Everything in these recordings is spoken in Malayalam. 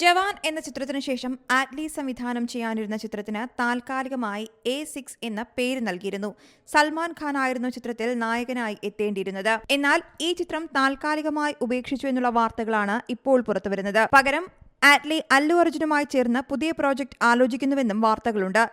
ജവാൻ എന്ന ചിത്രത്തിന് ശേഷം ആറ്റ്ലി സംവിധാനം ചെയ്യാനിരുന്ന ചിത്രത്തിന് താൽക്കാലികമായി എ സിക്സ് എന്ന പേര് നൽകിയിരുന്നു. സൽമാൻ ഖാൻ ആയിരുന്നു ചിത്രത്തിൽ നായകനായി എത്തേണ്ടിയിരുന്നത്. എന്നാൽ ഈ ചിത്രം താൽക്കാലികമായി ഉപേക്ഷിച്ചു എന്നുള്ള വാർത്തകളാണ് ഇപ്പോൾ പുറത്തുവരുന്നത്. പകരം ആറ്റ്ലി അല്ലു അർജുനുമായി ചേർന്ന് പുതിയ പ്രോജക്ട് ആലോചിക്കുന്നുവെന്നും വാർത്തകളുണ്ട്.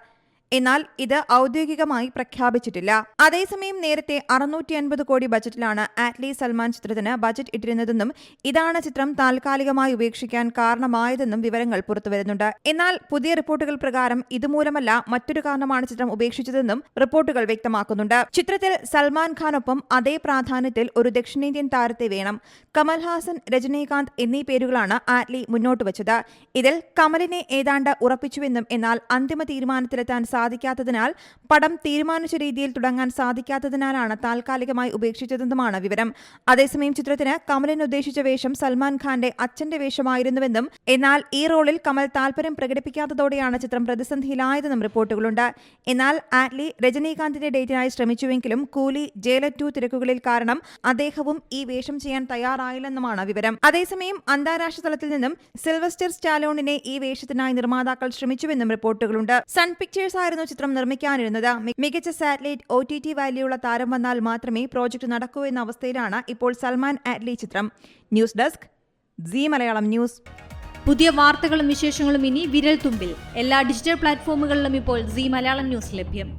എന്നാൽ ഇത് ഔദ്യോഗികമായി പ്രഖ്യാപിച്ചിട്ടില്ല. അതേസമയം നേരത്തെ അറുന്നൂറ്റി അൻപത് കോടി ബജറ്റിലാണ് ആറ്റ്ലി സൽമാൻ ചിത്രത്തിന് ബജറ്റ് ഇട്ടിരുന്നതെന്നും ഇതാണ് ചിത്രം താൽക്കാലികമായി ഉപേക്ഷിക്കാൻ കാരണമായതെന്നും വിവരങ്ങൾ പുറത്തുവരുന്നുണ്ട്. എന്നാൽ പുതിയ റിപ്പോർട്ടുകൾ പ്രകാരം ഇതുമൂലമല്ല മറ്റൊരു കാരണമാണ് ചിത്രം ഉപേക്ഷിച്ചതെന്നും റിപ്പോർട്ടുകൾ വ്യക്തമാക്കുന്നുണ്ട്. ചിത്രത്തിൽ സൽമാൻ ഖാനൊപ്പം അതേ പ്രാധാന്യത്തിൽ ഒരു ദക്ഷിണേന്ത്യൻ താരത്തെ വേണം. കമൽഹാസൻ രജനീകാന്ത് എന്നീ പേരുകളാണ് ആറ്റ്ലി മുന്നോട്ട് വച്ചത് ഇതിൽ കമലിനെ ഏതാണ്ട് ഉറപ്പിച്ചുവെന്നും എന്നാൽ അന്തിമ തീരുമാനത്തിലെത്താൻ സാധിക്കാത്തതിനാൽ പടം തീരുമാനിച്ച രീതിയിൽ തുടങ്ങാൻ സാധിക്കാത്തതിനാലാണ് താൽക്കാലികമായി ഉപേക്ഷിച്ചതെന്നുമാണ് വിവരം. അതേസമയം ചിത്രത്തിന് കമലിന് ഉദ്ദേശിച്ച വേഷം സൽമാൻ ഖാന്റെ അച്ഛന്റെ വേഷമായിരുന്നുവെന്നും എന്നാൽ ഈ റോളിൽ കമൽ താൽപര്യം പ്രകടിപ്പിക്കാത്തതോടെയാണ് ചിത്രം പ്രതിസന്ധിയിലായതെന്നും റിപ്പോർട്ടുകളുണ്ട്. എന്നാൽ ആറ്റ്ലി രജനീകാന്തിന്റെ ഡേറ്റിനായി ശ്രമിച്ചുവെങ്കിലും കൂലി ജയിലർ ടു തിരക്കുകളിൽ കാരണം അദ്ദേഹവും ഈ വേഷം ചെയ്യാൻ തയ്യാറായില്ലെന്നുമാണ് വിവരം. അതേസമയം അന്താരാഷ്ട്ര തലത്തിൽ നിന്നും സിൽവസ്റ്റർ സ്റ്റാലോണിനെ ഈ വേഷത്തിനായി നിർമ്മാതാക്കൾ ശ്രമിച്ചുവെന്നും റിപ്പോർട്ടുകളുണ്ട്. സൺ പിക്ചേഴ്സ് ആയിരുന്നു ചിത്രം നിർമ്മിക്കാനിരുന്നത്. മികച്ച സാറ്റലൈറ്റ് ഒ ടി ടി വാല്യുള്ള താരം വന്നാൽ മാത്രമേ പ്രോജക്ട് നടക്കൂ എന്ന അവസ്ഥയിലാണ് ഇപ്പോൾ സൽമാൻ ആറ്റ്ലി ചിത്രം. News desk Zee Malayalam news. പുതിയ വാർത്തകളും വിശേഷങ്ങളും ഇനി വിരൽ തുമ്പിൽ എല്ലാ ഡിജിറ്റൽ പ്ലാറ്റ്ഫോമുകളിലും ഇപ്പോൾ സി മലയാളം ന്യൂസ് ലഭ്യം.